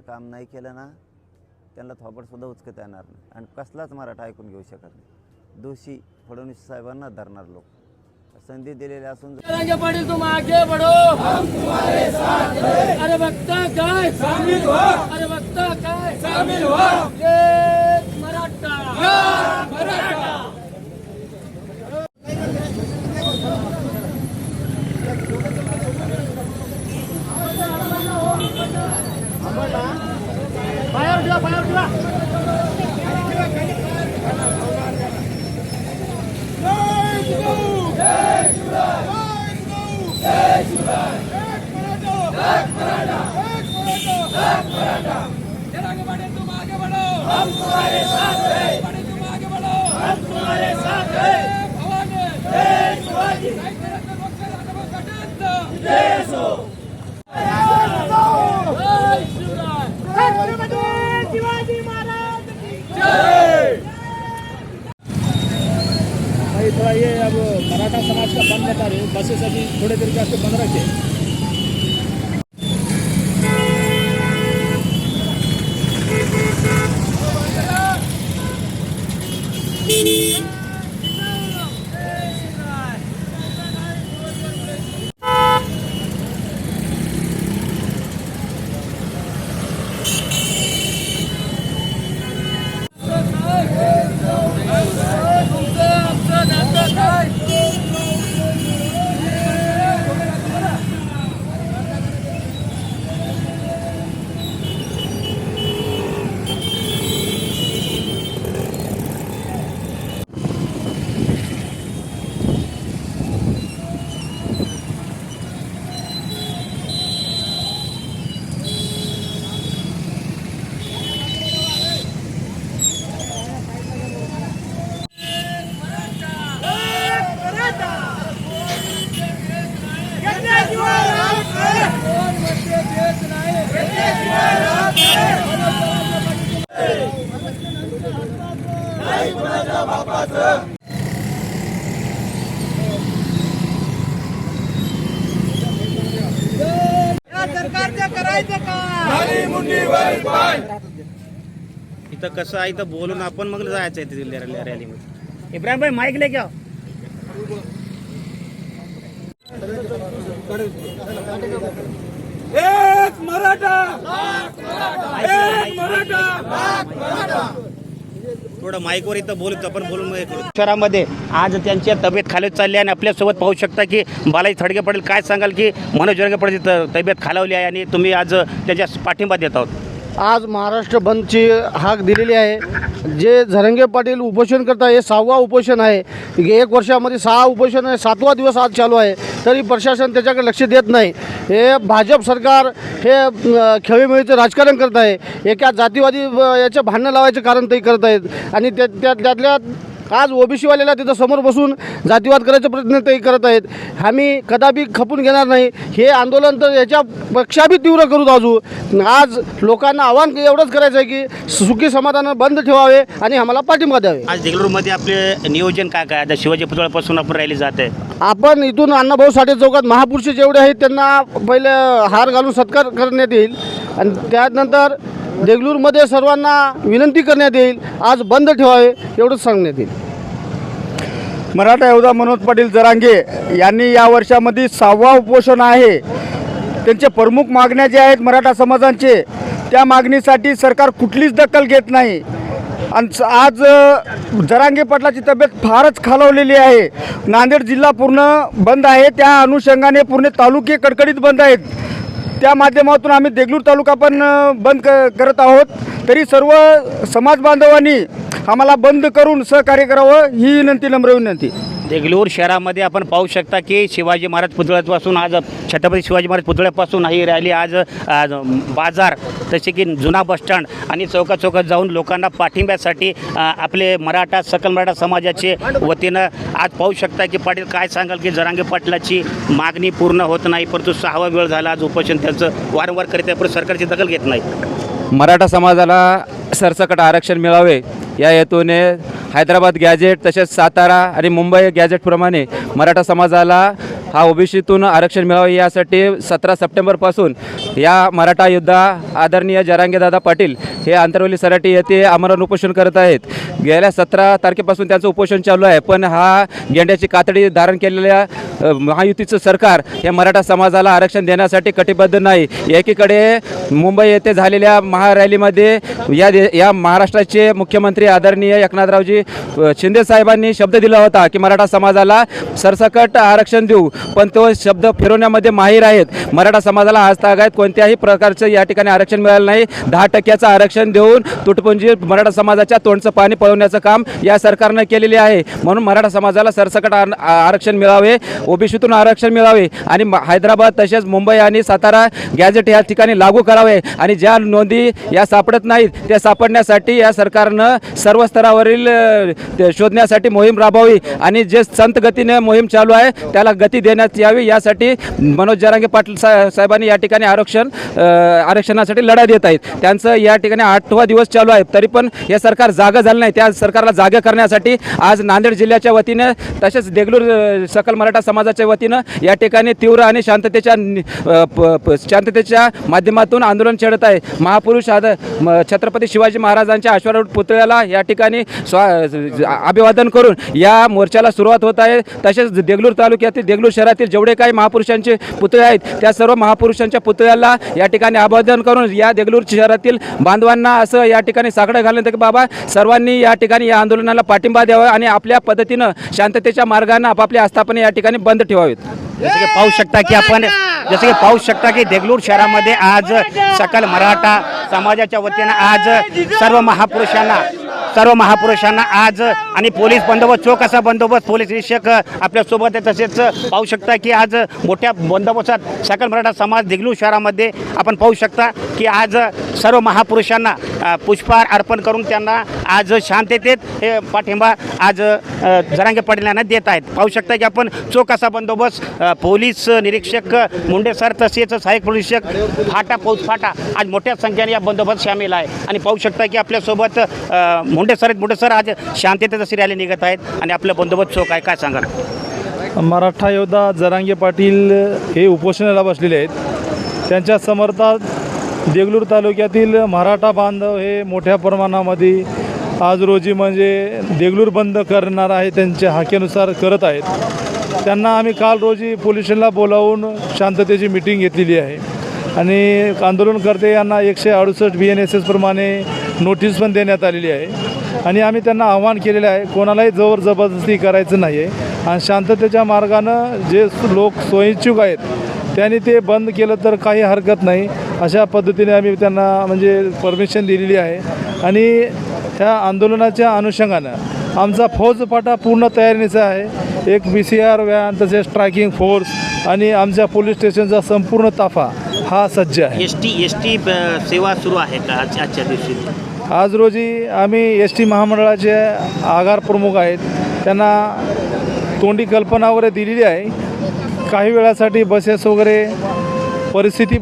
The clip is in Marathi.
त्यानं काम नाही केलं ना त्यांना थोपडसुद्धा उचकता येणार नाही. आणि कसलाच मराठा ऐकून घेऊ शकत नाही. दोषी फडणवीस साहेबांना धरणार लोक. संधी दिलेली असून पड़ी तुम आगे बढ़ो अरे वक्ता काय? शामिल हो अरे काय? हो मराठा मराठा बाहेर ठेवा बाहेर ठेवा रंगे पड़ी तुम आगे बढ़ो हम तुम्हारे साथ हैं पड़ी तुम आगे बढ़ो हम तुम्हारे साथ हैं भवानी जय शिवाजी जय शिवाजी जय शिवराय शिवाजी महाराज की जय भाई थोड़ा ये अब मराठा समाज का बंद बता रहे बसेस अभी थोड़े देर के वास्ते बंद रखे इथं कसं आहे इथं बोलून आपण मग जायचं आहे तिथे रॅलीमध्ये इब्राहिम भाई माईक लेके आओ एक मराठा! एक मराठा! थोडं माईकवर इथं बोलत आपण बोलून शहरामध्ये आज त्यांच्या तब्येत खाली चालली आहे आणि आपल्यासोबत पाहू शकता की बालाजी थडगे पडेल काय सांगाल की मनोज जरगे पटेल तब्येत खालावली आहे आणि तुम्ही आज त्याच्या पाठिंबा देत आहोत. आज महाराष्ट्र बंदची हाक दिलेली आहे. जे झरंगे पाटील उपोषण करत आहे हे सहावा उपोषण आहे. एक वर्षामध्ये सहा उपोषण आहे सातवा दिवस आज चालू आहे. तरी प्रशासन त्याच्याकडे लक्ष देत नाही. हे भाजप सरकार हे खेळीमेळीचं राजकारण करत आहे. एका जातीवादी याचं भांडणं लावायचं कारण ते करत आहेत. आणि त्या त्या- त्यातल्या आज ओबीसीवाल्याला तिथं समोर बसून जातीवाद करायचा प्रयत्न ते करत आहेत. आम्ही कदापि खपून घेणार नाही. हे आंदोलन तर याच्यापेक्षा बी तीव्र करू अजून आज लोकांना आव्हान एवढंच करायचं आहे की सुखी समाधान बंद ठेवावे आणि आम्हाला पाठिंबा द्यावे. आज देगलूरमध्ये आपले नियोजन काय काय? आता शिवाजी पुतळ्यापासून आपण रॅली जात. आहे आपण इथून अण्णाभाऊ साठे चौकात महापुरुष जेवढे आहेत त्यांना पहिले हार घालून सत्कार करण्यात येईल. आणि त्यानंतर देगलूरमध्ये सर्वांना विनंती करण्यात येईल. आज बंद ठेवावे एवढंच सांगण्यात येईल. मराठा योद्धा मनोज पाटील जरांगे यांनी या वर्षामध्ये सहावा उपोषण आहे. त्यांचे प्रमुख मागण्या ज्या आहेत मराठा समाजांचे त्या मागणीसाठी सरकार कुठलीच दखल घेत नाही. आणि आज जरांगे पाटलाची तब्येत फारच खालावलेली आहे. नांदेड जिल्हा पूर्ण बंद आहे. त्या अनुषंगाने पूर्ण तालुके कडकडीत बंद आहेत. त्या माध्यमातून आम्ही देगलूर तालुका पण बंद क करत आहोत. तरी सर्व समाज बांधवांनी आम्हाला बंद करून सहकार्य करावं ही विनंती नम्र विनंती. देगलूर शहरामध्ये आपण पाहू शकता की शिवाजी महाराज पुतळ्यापासून आज छत्रपती शिवाजी महाराज पुतळ्यापासून ही रॅली आज आज बाजार तसे की जुना बसस्टँड आणि चौकात चौकात जाऊन लोकांना पाठिंब्यासाठी आपले मराठा सकल मराठा समाजाचे वतीनं आज पाहू शकता की पाटील काय सांगाल की जरांगे पाटलाची मागणी पूर्ण होत नाही परंतु सहावा वेळ झाला आज उपोषण त्यांचं वारंवार करीत आहे परंतु सरकारची दखल घेत नाही. मराठा समाजाला सरसकट आरक्षण मिळावे. या हेतूने हैदराबाद गॅजेट तसेच सातारा आणि मुंबई गॅजेटप्रमाणे मराठा समाजाला हा ओबीसीतून आरक्षण मिळावं यासाठी सतरा सप्टेंबरपासून या मराठा योद्धा आदरणीय जरांगेदादा पाटील हे आंतरवली सराटी येथे आमरण उपोषण करत आहेत. गेल्या सतरा तारखेपासून त्यांचं उपोषण चालू आहे पण हा गेंड्याची कातडी धारण केलेल्या महायुतीचं सरकार हे मराठा समाजाला आरक्षण देण्यासाठी कटिबद्ध नाही. एकीकडे मुंबई येथे झालेल्या महारॅलीमध्ये या दे या महाराष्ट्राचे मुख्यमंत्री आदरणीय एकनाथरावजी शिंदे साहेबांनी शब्द दिला होता की मराठा समाजाला सरसकट आरक्षण देऊ. पण तो शब्द फिरवण्यामध्ये माहीर आहेत. मराठा समाजाला आज आहेत कोणत्याही प्रकारचं या ठिकाणी आरक्षण मिळालं नाही. दहा टक्क्याचं आरक्षण देऊन तुटपुंजी मराठा समाजाच्या तोंडचं पाणी पळवण्याचं काम या सरकारनं केलेले आहे. म्हणून मराठा समाजाला सरसकट आर- आरक्षण मिळावे ओबीसीतून आरक्षण मिळावे आणि हैदराबाद तसेच मुंबई आणि सातारा गॅजेट या ठिकाणी लागू करावे आणि ज्या नोंदी या सापडत नाहीत त्या सापडण्यासाठी या सरकारनं सर्व स्तरावरील ते शोधण्यासाठी मोहीम राबवावी आणि जे संत गतीने मोहीम चालू आहे त्याला गती देण्यात यावी यासाठी मनोज जरांगे पाटील सा साहेबांनी या ठिकाणी आरक्षण आरक्षणासाठी लढा देत आहेत. त्यांचं या ठिकाणी आठवा दिवस चालू आहे. तरी पण हे सरकार जागं झालं नाही. त्या सरकारला जागा करण्यासाठी आज नांदेड जिल्ह्याच्या वतीनं तसेच देगलूर सकल मराठा समाजाच्या वतीनं या ठिकाणी तीव्र आणि शांततेच्या शांततेच्या माध्यमातून आंदोलन छेडत आहे. महापुरुष आद छत्रपती शिवाजी महाराजांच्या अश्वारूढ पुतळ्याला या ठिकाणी स्वा अभिवादन करून या मोर्चाला सुरुवात होत आहे. तसेच देगलूर तालुक्यातील देगलूर शहरातील जेवढे काही महापुरुषांचे पुतळे आहेत त्या सर्व महापुरुषांच्या पुतळ्याला या ठिकाणी अभिवादन करून या देगलूर शहरातील बांधवांना असं या ठिकाणी साकडं घालण्यात की बाबा सर्वांनी या ठिकाणी या आंदोलनाला पाठिंबा द्यावा आणि आपल्या पद्धतीनं शांततेच्या मार्गानं आपापल्या आस्थापने या ठिकाणी बंद ठेवावेत. जसं की पाहू शकता की आपण जसं की पाहू शकता की देगलूर शहरामध्ये आज सकल मराठा समाजाच्या वतीनं आज सर्व महापुरुषांना सर्व महापुरुषांना आज आणि पोलीस बंदोबस्त चोख असा बंदोबस्त पोलीस निरीक्षक आपल्यासोबत आहे. तसेच पाहू शकता की आज मोठ्या बंदोबस्तात सकल मराठा समाज देगलूर शहरामध्ये आपण पाहू शकता की आज सर्व महापुरुषांना पुष्पहार अर्पण करून त्यांना आज शांततेत हे पाठिंबा आज जरांगे पाटील यांना देत आहेत. पाहू शकता की आपण चोख असा बंदोबस्त पोलीस निरीक्षक मुंडे सर तसेच सहाय्यक निरीक्षक फाटा फौज फाटा आज मोठ्या संख्येने या बंदोबस्त सामील आहे. आणि पाहू शकता की आपल्यासोबत मुंडे सर आहेत. मुंडे सर आज शांततेत अशी रॅली निघत आहेत. आणि आपलं बंदोबस्त चोख आहे. काय सांगाल? मराठा योद्धा जरांगे पाटील हे उपोषणाला बसलेले आहेत. त्यांच्या समर्थात देगलूर तालुक्यातील मराठा बांधव हे मोठ्या प्रमाणामध्ये आज रोजी म्हणजे देगलूर बंद करणार आहे त्यांच्या हाकेनुसार करत आहेत. त्यांना आम्ही काल रोजी पोलिसला बोलावून शांततेची मिटिंग घेतलेली आहे. आणि आंदोलनकर्ते यांना एकशे अडुसष्ट बी एन एस एसप्रमाणे नोटीस पण देण्यात आलेली आहे. आणि आम्ही त्यांना आव्हान केलेलं आहे कोणालाही जोर जबरदस्ती करायचं नाही आहे आणि शांततेच्या मार्गानं जे लोक स्वयंच्छुक आहेत त्यांनी ते बंद केलं तर काही हरकत नाही. अशा पद्धतीने आम्ही त्यांना म्हणजे परमिशन दिलेली आहे. आणि त्या आंदोलनाच्या अनुषंगानं आमचा फौजपाटा पूर्ण तयारीचा आहे. एक बी सी आर व्हॅन तसेच ट्रॅकिंग फोर्स आणि आमच्या पोलीस स्टेशनचा संपूर्ण ताफा हा सज्ज आहे. एस टी एस टी सेवा सुरू आहे का आजच्या दिवशी? आज रोजी आम्ही एस टी महामंडळाचे आगार प्रमुख आहेत. त्यांना तोंडी कल्पना वगैरे दिलेली आहे. काही वेळासाठी बसेस वगैरे परिस्थिती